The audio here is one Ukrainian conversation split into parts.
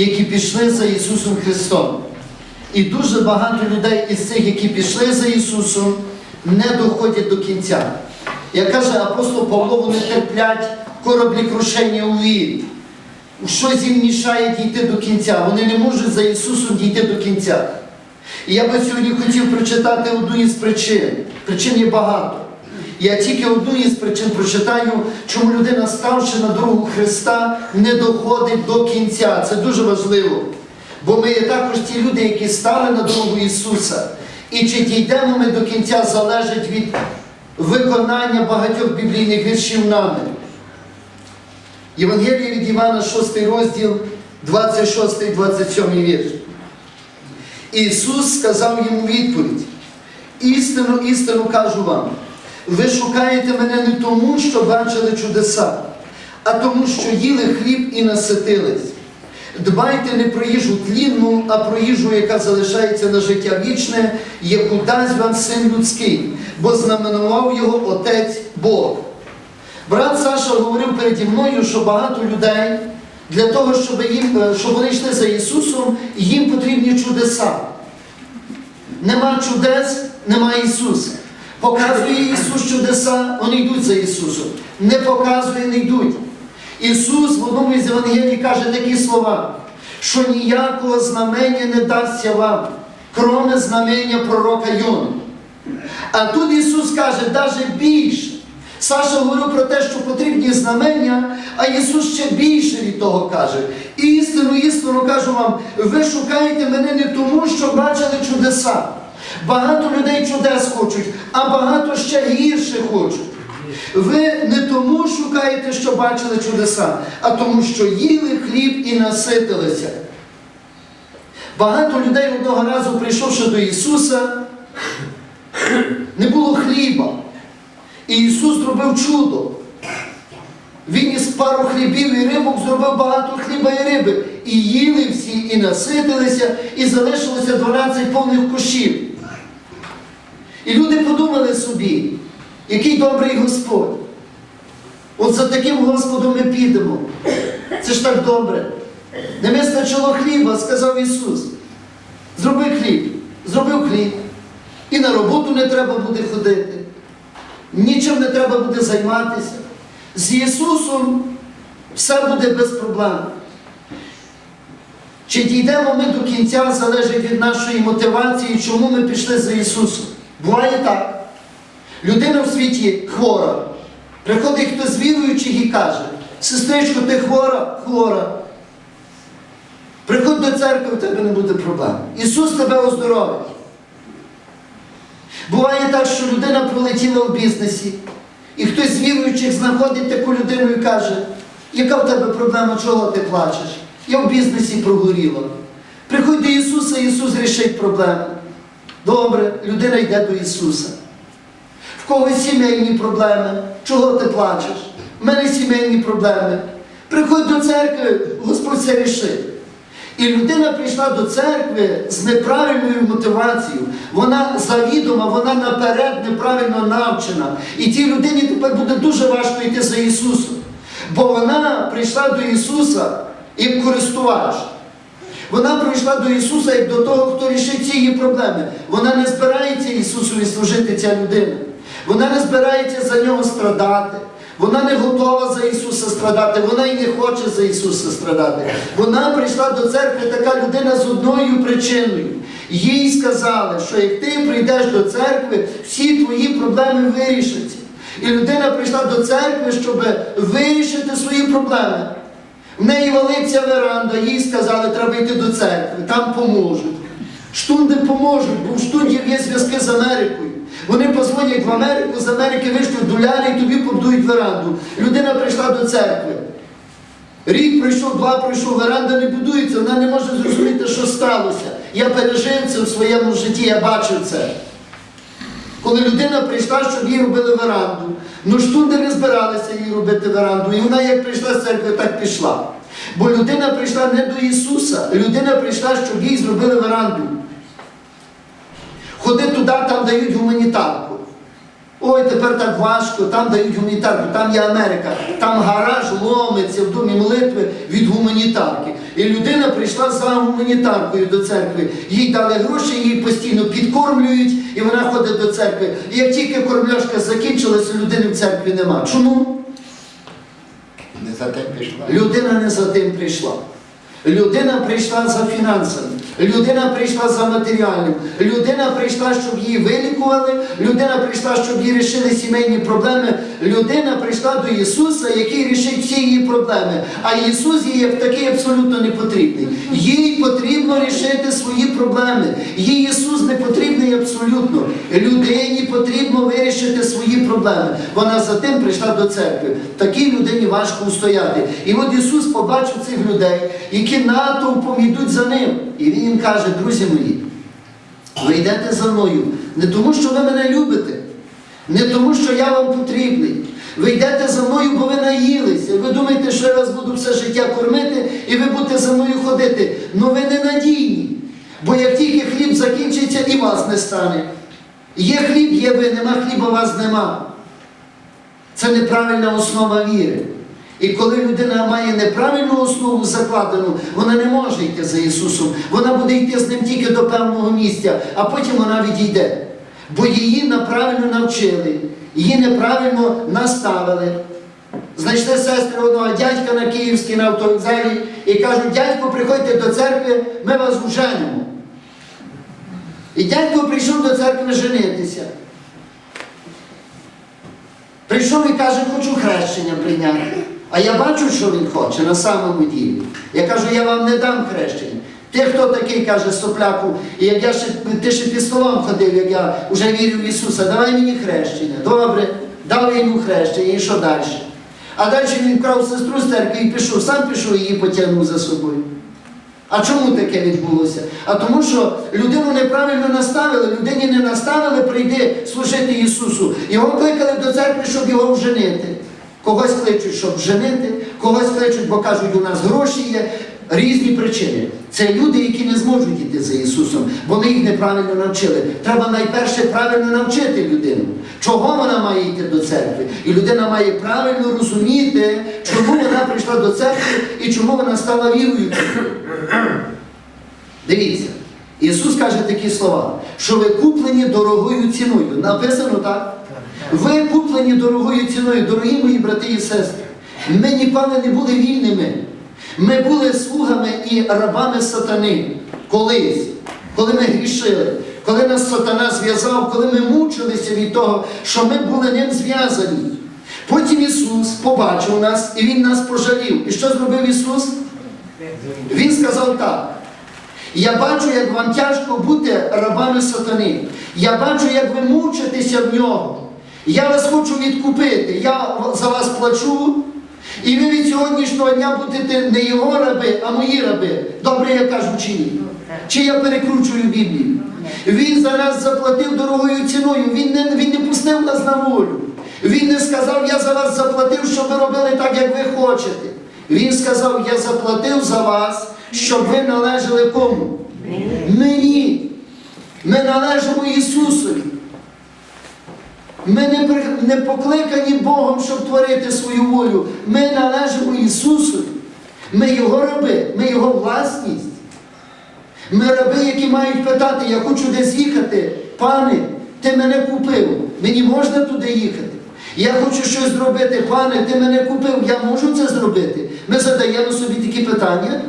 які пішли за Ісусом Христом. І дуже багато людей із цих, які пішли за Ісусом, не доходять до кінця. Як каже апостол Павло, вони терплять кораблі крушення у вірі. Щось їм мішає дійти до кінця. Вони не можуть за Ісусом дійти до кінця. І я би сьогодні хотів прочитати одну із причин. Причин є багато. Я тільки одну із причин прочитаю, чому людина, ставши на дорогу Христа, не доходить до кінця. Це дуже важливо. Бо ми є також ті люди, які стали на дорогу Ісуса. І чи дійдемо ми до кінця, залежить від виконання багатьох біблійних віршів нами. Євангеліє від Івана, 6 розділ, 26-27 вірш. Ісус сказав йому відповідь: істину, істину кажу вам, ви шукаєте мене не тому, що бачили чудеса, а тому, що їли хліб і наситились. Дбайте не про їжу тлінну, а про їжу, яка залишається на життя вічне, яку дасть вам син людський, бо знаменував його Отець Бог. Брат Саша говорив переді мною, що багато людей для того, щоб, їм, е, щоб вони йшли за Ісусом, їм потрібні чудеса. Нема чудес, нема Ісуса. Показує Ісус чудеса, вони йдуть за Ісусом. Не показує, не йдуть. Ісус в одному із Євангелій каже такі слова, що ніякого знамення не дасться вам, кроме знамення пророка Йони. А тут Ісус каже, навіть більше. Саша говорив про те, що потрібні знамення, а Ісус ще більше від того каже. Істину, істину кажу вам, ви шукаєте мене не тому, що бачили чудеса. Багато людей чудес хочуть, а багато ще гірше хочуть. Ви не тому шукаєте, що бачили чудеса, а тому, що їли хліб і наситилися. Багато людей одного разу, прийшовши до Ісуса, не було хліба. І Ісус зробив чудо. Він із пару хлібів і рибок зробив багато хліба і риби. І їли всі, і наситилися, і залишилося 12 повних кошів. І люди подумали собі, який добрий Господь. От за таким Господом ми підемо. Це ж так добре. Не вистачило хліба, сказав Ісус. Зроби хліб, зробив хліб. І на роботу не треба буде ходити. Нічим не треба буде займатися. З Ісусом все буде без проблем. Чи дійдемо ми до кінця, залежить від нашої мотивації, чому ми пішли за Ісусом. Буває так. Людина в світі хвора. Приходить хтось віруючий і каже, сестричко, ти хвора, хвора. Приходь до церкви, в тебе не буде проблем. Ісус тебе оздоровить. Буває так, що людина пролетіла в бізнесі, і хтось з віруючих знаходить таку людину і каже, яка в тебе проблема, чого ти плачеш? Я в бізнесі прогоріла. Приходь до Ісуса, Ісус рішить проблему. Добре, людина йде до Ісуса. В когось сімейні проблеми. Чого ти плачеш? У мене сімейні проблеми. Приходь до церкви, Господь це рішить. І людина прийшла до церкви з неправильною мотивацією. Вона завідома, вона наперед неправильно навчена. І тій людині тепер буде дуже важко йти за Ісусом. Бо вона прийшла до Ісуса як користувач. Вона прийшла до Ісуса як до того, хто рішить ці її проблеми. Вона не збирається Ісусові служити ця людина. Вона не збирається за нього страдати. Вона не готова за Ісуса страдати, вона і не хоче за Ісуса страдати. Вона прийшла до церкви така людина з одною причиною. Їй сказали, що як ти прийдеш до церкви, всі твої проблеми вирішаться. І людина прийшла до церкви, щоб вирішити свої проблеми. В неї валиться веранда, їй сказали, треба йти до церкви, там поможуть. Штунди поможуть, бо в штундів є зв'язки з Америкою. Вони позвонять в Америку, з Америки вишлють доляри і тобі побудують веранду. Людина прийшла до церкви. Рік прийшов, два прийшов, веранда не будується, вона не може зрозуміти, що сталося. Я пережив це в своєму житті, я бачив це. Коли людина прийшла, щоб їй робили веранду. Ну штунди не збиралися їй робити веранду. І вона як прийшла з церкви, так пішла. Бо людина прийшла не до Ісуса, людина прийшла, щоб їй зробили веранду. Ходи туди, там дають гуманітарку. Ой, тепер так важко, там дають гуманітарку, там є Америка, там гараж ломиться в домі молитви гуманітарки. І людина прийшла за гуманітаркою до церкви. Їй дали гроші, її постійно підкормлюють, і вона ходить до церкви. І як тільки кормляшка закінчилася, людини в церкві нема. Чому? Не за тим прийшла. Людина не за тим прийшла. Людина прийшла за фінансами, людина прийшла за матеріальним, людина прийшла, щоб її вилікували, людина прийшла, щоб їй рішили сімейні проблеми. Людина прийшла до Ісуса, який рішить всі її проблеми. А Ісус їй як такий абсолютно не потрібний. Їй потрібно рішити свої проблеми. Їй Ісус не потрібний абсолютно. Людині потрібно вирішити свої проблеми. Вона за тим прийшла до церкви. Такій людині важко устояти. І от Ісус побачив цих людей, які натовпом йдуть за ним. І Він їм каже, друзі мої, ви йдете за мною не тому, що ви мене любите, не тому, що я вам потрібний. Ви йдете за мною, бо ви наїлися. Ви думаєте, що я вас буду все життя кормити, і ви будете за мною ходити. Ну ви не надійні. Бо як тільки хліб закінчиться, і вас не стане. Є хліб, є ви, нема хліба, вас нема. Це неправильна основа віри. І коли людина має неправильну основу закладену, вона не може йти за Ісусом. Вона буде йти з ним тільки до певного місця, а потім вона відійде. Бо її неправильно навчили, її неправильно наставили. Знайшли сестри одного дядька на Київській на автовокзалі і кажуть, дядько, приходьте до церкви, ми вас уженимо. І дядько прийшов до церкви женитися. Прийшов і каже, хочу хрещення прийняти. А я бачу, що він хоче на самому ділі. Я кажу, я вам не дам хрещення. Ти хто такий, каже сопляку, і як я ще, ти ще під столом ходив, як я вже вірю в Ісуса, давай мені хрещення. Добре, дав йому хрещення, і що далі? А далі він вкрав сестру з церкви і пішов, сам пішов і її потягнув за собою. А чому таке відбулося? А тому, що людину неправильно наставили, людині не наставили, прийди служити Ісусу. Його кликали до церкви, щоб його вженити. Когось кличуть, щоб вженити, когось кличуть, бо кажуть, у нас гроші є. Різні причини. Це люди, які не зможуть йти за Ісусом, бо ми їх неправильно навчили. Треба найперше правильно навчити людину, чого вона має йти до церкви. І людина має правильно розуміти, чому вона прийшла до церкви і чому вона стала віруючою. Дивіться, Ісус каже такі слова, що ви куплені дорогою ціною. Написано так? Ви куплені дорогою ціною, дорогі мої брати і сестри. Ми ніколи не були вільними. Ми були слугами і рабами сатани колись, коли ми грішили, коли нас сатана зв'язав, коли ми мучилися від того, що ми були ним зв'язані. Потім Ісус побачив нас і Він нас пожалів. І що зробив Ісус? Він сказав так. Я бачу, як вам тяжко бути рабами сатани. Я бачу, як ви мучитеся в нього. Я вас хочу відкупити. Я за вас плачу. І ви від сьогоднішнього дня будете не його раби, а мої раби. Добре, я кажу чи ні? Чи я перекручую Біблію? Він за нас заплатив дорогою ціною. Він не, він не пустив нас на волю. Він не сказав, я за вас заплатив, щоб ви робили так, як ви хочете. Він сказав, я заплатив за вас, щоб ви належали кому? Мені. Ми належимо Ісусові. Ми не, при- не покликані Богом, щоб творити свою волю. Ми належимо Ісусу. Ми Його раби, ми Його власність. Ми раби, які мають питати, я хочу десь їхати. Пане, ти мене купив, мені можна туди їхати. Я хочу щось зробити, пане, ти мене купив, я можу це зробити. Ми задаємо собі такі питання.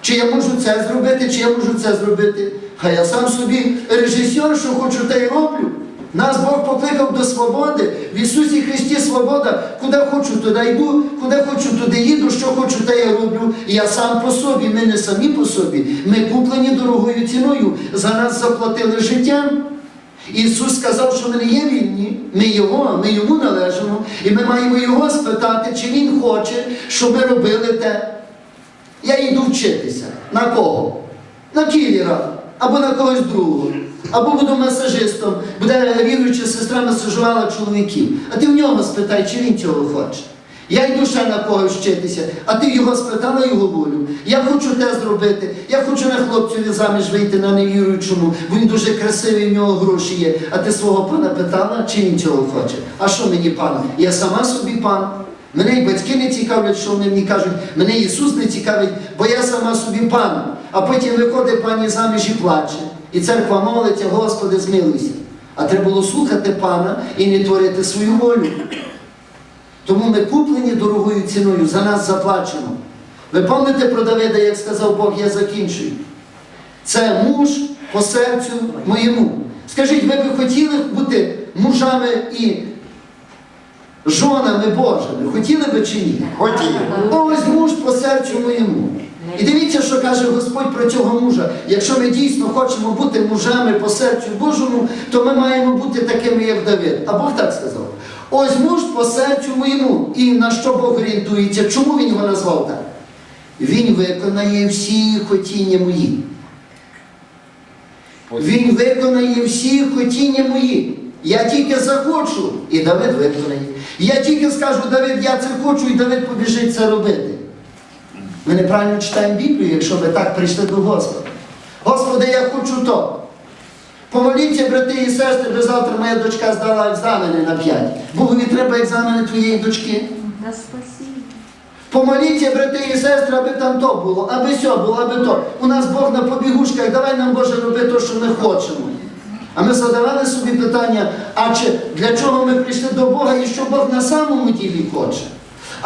Чи я можу це зробити, чи я можу це зробити? Хай я сам собі режисер, що хочу, те й роблю. Нас Бог покликав до свободи. В Ісусі Христі свобода. Куди хочу, туди йду, куди хочу, туди їду, що хочу, те я роблю. Я сам по собі, ми не самі по собі. Ми куплені дорогою ціною. За нас заплатили життям. Ісус сказав, що ми не є вільні, ми Його, ми йому належимо, і ми маємо Його спитати, чи Він хоче, щоб ми робили те. Я йду вчитися. На кого? На кілера або на когось другого. Або буду масажистом, буде віруюча сестра масажувала чоловіків. А ти в нього спитай, чи він цього хоче. Я йду ще на когось вчитися, а ти його спитала його волю. Я хочу те зробити, я хочу на хлопцеві заміж вийти на невіруючому, бо він дуже красивий, в нього гроші є. А ти свого пана питала, чи він цього хоче? А що мені пан? Я сама собі пан. Мене і батьки не цікавлять, що вони мені кажуть, мене Ісус не цікавить, бо я сама собі пан. А потім виходить пані заміж і плаче. І церква молиться, Господи, змилуйся. А треба було слухати пана і не творити свою волю. Тому ми куплені дорогою ціною, за нас заплачено. Ви пам'ятаєте про Давида, як сказав Бог, я закінчую. Це муж по серцю моєму. Скажіть, ви би хотіли бути мужами і жонами Божими? Хотіли би чи ні? Хотів. Ось муж по серцю моєму. І дивіться, що каже Господь про цього мужа. Якщо ми дійсно хочемо бути мужами по серцю Божому, то ми маємо бути такими, як Давид. А Бог так сказав. Ось муж по серцю моєму. І на що Бог орієнтується? Чому він його назвав так? Він виконає всі хотіння мої. Він виконає всі хотіння мої. Я тільки захочу, і Давид виконає. Я тільки скажу, Давид, я це хочу, і Давид побіжить це робити. Ми неправильно читаємо Біблію, якщо ви так прийшли до Господа. Господи, я хочу то. Помоліться, брати і сестри, бо завтра моя дочка здала екзамени на 5. Богові треба екзамени твоєї дочки. Помоліться, брати і сестри, аби там то було, аби сьо було, аби то. У нас Бог на побігушках, давай нам Боже роби те, що ми хочемо. А ми задавали собі питання, а чи для чого ми прийшли до Бога і що Бог на самому ділі хоче?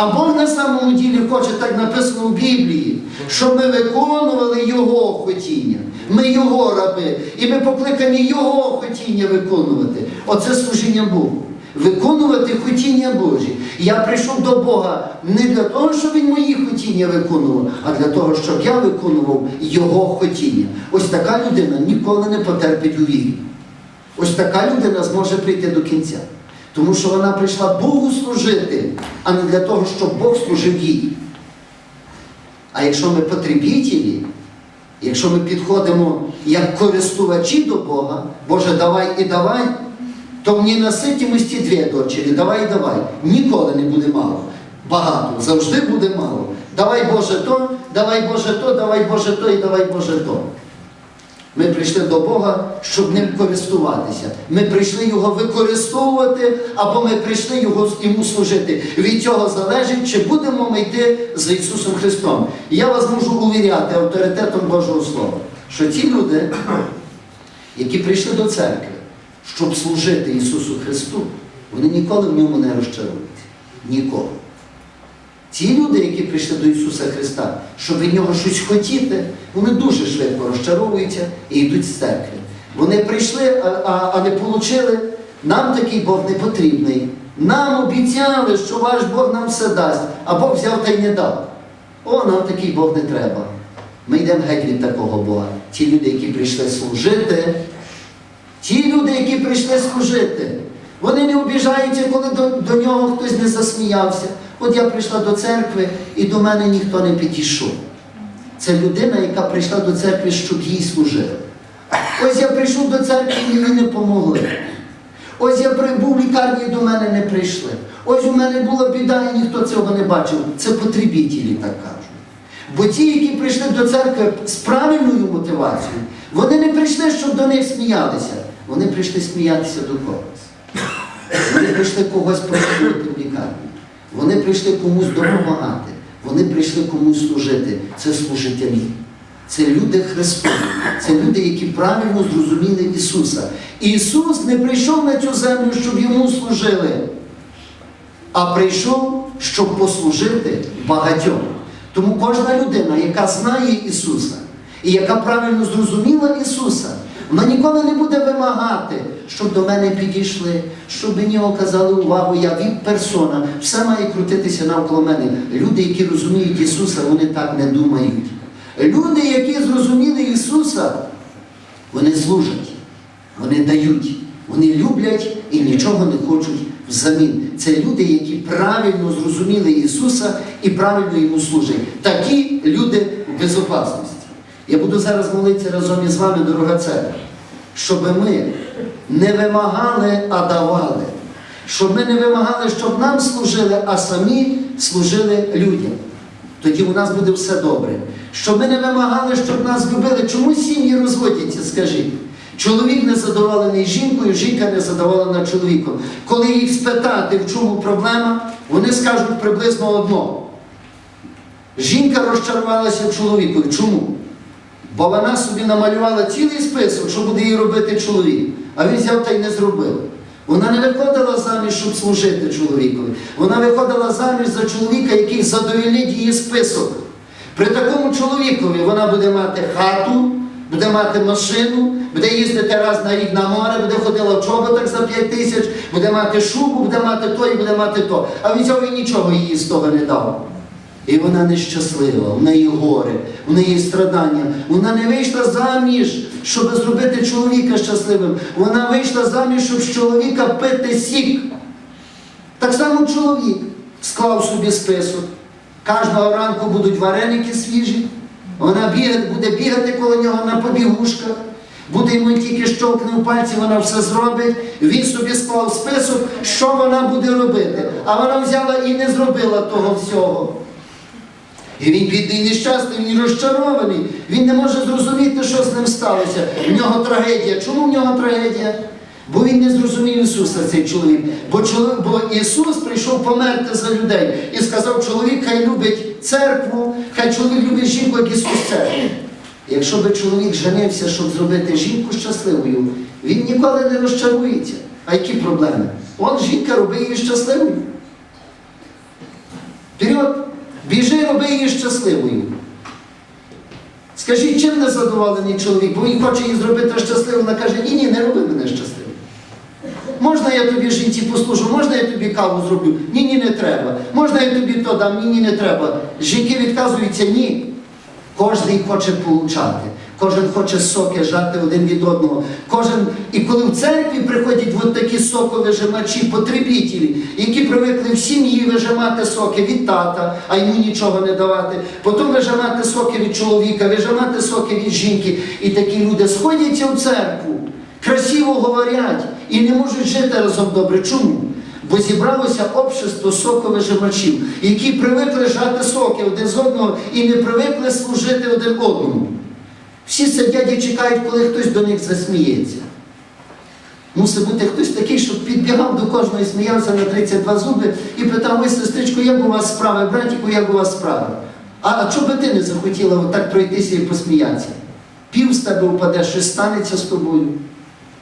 А Бог на самому ділі хоче, так написано в Біблії, щоб ми виконували Його хотіння. Ми Його раби. І ми покликані Його хотіння виконувати. Оце служіння Богу. Виконувати хотіння Божі. Я прийшов до Бога не для того, щоб Він мої хотіння виконував, а для того, щоб я виконував Його хотіння. Ось така людина ніколи не потерпить у вірі. Ось така людина зможе прийти до кінця. Тому що вона прийшла Богу служити, а не для того, щоб Бог служив їй. А якщо ми потребітелі, якщо ми підходимо як користувачі до Бога, Боже, давай і давай, то в ненаситимості дві дочері, давай і давай. Ніколи не буде мало. Багато, завжди буде мало. Давай Боже то, давай Боже то, давай Боже то і давай Боже то. Ми прийшли до Бога, щоб ним користуватися. Ми прийшли його використовувати, або ми прийшли його, йому служити. Від цього залежить, чи будемо ми йти за Ісусом Христом. І я вас можу увіряти авторитетом Божого Слова, що ті люди, які прийшли до церкви, щоб служити Ісусу Христу, вони ніколи в ньому не розчаруються. Ніколи. Ті люди, які прийшли до Ісуса Христа, щоб від Нього щось хотіти, вони дуже швидко розчаровуються і йдуть з церкви. Вони прийшли, а, а, а не отримали. Нам такий Бог не потрібний. Нам обіцяли, що ваш Бог нам все дасть, а Бог взяв та й не дав. О, нам такий Бог не треба. Ми йдемо геть від такого Бога. Ті люди, які прийшли служити, ті люди, які прийшли служити, вони не обіжаються, коли до, до нього хтось не засміявся. От я прийшла до церкви і до мене ніхто не підійшов. Це людина, яка прийшла до церкви, щоб їй служили. Ось я прийшов до церкви і мені не помогли. Ось я при- був в лікарні і до мене не прийшли. Ось у мене була біда, і ніхто цього не бачив. Це потребітелі так кажуть. Бо ті, які прийшли до церкви з правильною мотивацією, вони не прийшли, щоб до них сміялися. Вони прийшли сміятися до когось. Вони прийшли когось проходити в лікарні. Вони прийшли комусь допомагати. Вони прийшли комусь служити. Це служителі. Це люди Христові. Це люди, які правильно зрозуміли Ісуса. Ісус не прийшов на цю землю, щоб йому служили, а прийшов, щоб послужити багатьом. Тому кожна людина, яка знає Ісуса і яка правильно зрозуміла Ісуса, вона ніколи не буде вимагати, щоб до мене підійшли, щоб мені оказали увагу, я віп персона, все має крутитися навколо мене. Люди, які розуміють Ісуса, вони так не думають. Люди, які зрозуміли Ісуса, вони служать, вони дають, вони люблять і нічого не хочуть взамін. Це люди, які правильно зрозуміли Ісуса і правильно йому служать. Такі люди в безопасності. Я буду зараз молитися разом із вами, дорога церква, щоб ми не вимагали, а давали. Щоб ми не вимагали, щоб нам служили, а самі служили людям. Тоді у нас буде все добре. Щоб ми не вимагали, щоб нас любили. Чому сім'ї розводяться, скажіть? Чоловік не задоволений жінкою, жінка не задоволена чоловіком. Коли їх спитати, в чому проблема, вони скажуть приблизно одно. Жінка розчарувалася в чоловікові. Чому? Бо вона собі намалювала цілий список, що буде їй робити чоловік. А він взяв та й не зробив. Вона не виходила заміж, щоб служити чоловікові. Вона виходила заміж за чоловіка, який задовільнить її список. При такому чоловікові вона буде мати хату, буде мати машину, буде їздити раз на рік на море, буде ходила в чоботах за 5 тисяч, буде мати шубу, буде мати то і буде мати то. А він взяв і нічого їй з того не дав. І вона нещаслива, в неї горе, в неї страдання. Вона не вийшла заміж, щоб зробити чоловіка щасливим. Вона вийшла заміж, щоб з чоловіка пити сік. Так само чоловік склав собі список. Кожного ранку будуть вареники свіжі. Вона бігати, буде бігати коло нього на побігушках. Буде йому тільки щовкне в пальці, вона все зробить. Він собі склав список, що вона буде робити. А вона взяла і не зробила того всього. І він бідний нещасний, він розчарований. Він не може зрозуміти, що з ним сталося. В нього трагедія. Чому в нього трагедія? Бо він не зрозумів Ісуса, цей чоловік. Бо, чоловік, бо Ісус прийшов померти за людей і сказав, чоловік хай любить церкву, хай чоловік любить жінку, як Ісус церкву. Якщо би чоловік женився, щоб зробити жінку щасливою, він ніколи не розчарується. А які проблеми? Он жінка робить її щасливою. Вперед, біжи, роби її щасливою. Скажіть, чим не задоволений чоловік, бо він хоче її зробити щасливою, вона каже, ні, ні, не роби мене щасливою. Можна я тобі жінці послужу, можна я тобі каву зроблю? Ні, ні, не треба. Можна я тобі то дам? Ні, ні, не треба. Жінки відказуються, ні. Кожен хоче получати. Кожен хоче соки жати один від одного. Кожен, і коли в церкві приходять от такі соковижимачі, потребітелі, які привикли в сім'ї вижимати соки від тата, а йому нічого не давати, потім вижимати соки від чоловіка, вижимати соки від жінки. І такі люди сходяться в церкву, красиво говорять і не можуть жити разом добре. Чому? Бо зібралося общество соковижимачів, які привикли жати соки один з одного і не привикли служити один одному. Всі сидять і чекають, коли хтось до них засміється. Мусить бути хтось такий, щоб підбігав до кожного і сміявся на 32 зуби і питав, ой, сестричко, як у вас справи, братіку, як у вас справи? А, чого би ти не захотіла отак пройтися і посміятися? Пів з тебе впаде, щось станеться з тобою.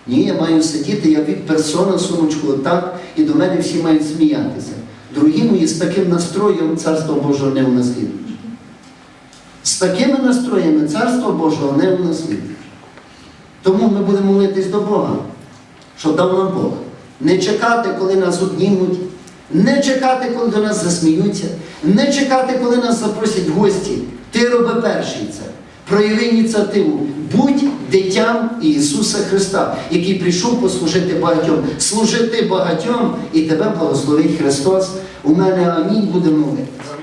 Ні, я маю сидіти, я від персона сумочку отак, і до мене всі мають сміятися. Дорогі мої, з таким настроєм Царство Божого не унаслідуєш. З такими настроями Царство Божого не унаслідуєш. Тому ми будемо молитись до Бога, що дав нам Бог. Не чекати, коли нас обнімуть, не чекати, коли до нас засміються, не чекати, коли нас запросять в гості. Ти роби перший це. Прояви ініціативу. Будь дитям Ісуса Христа, який прийшов послужити багатьом, служити багатьом і тебе благословить Христос. У мене амінь буде молитися.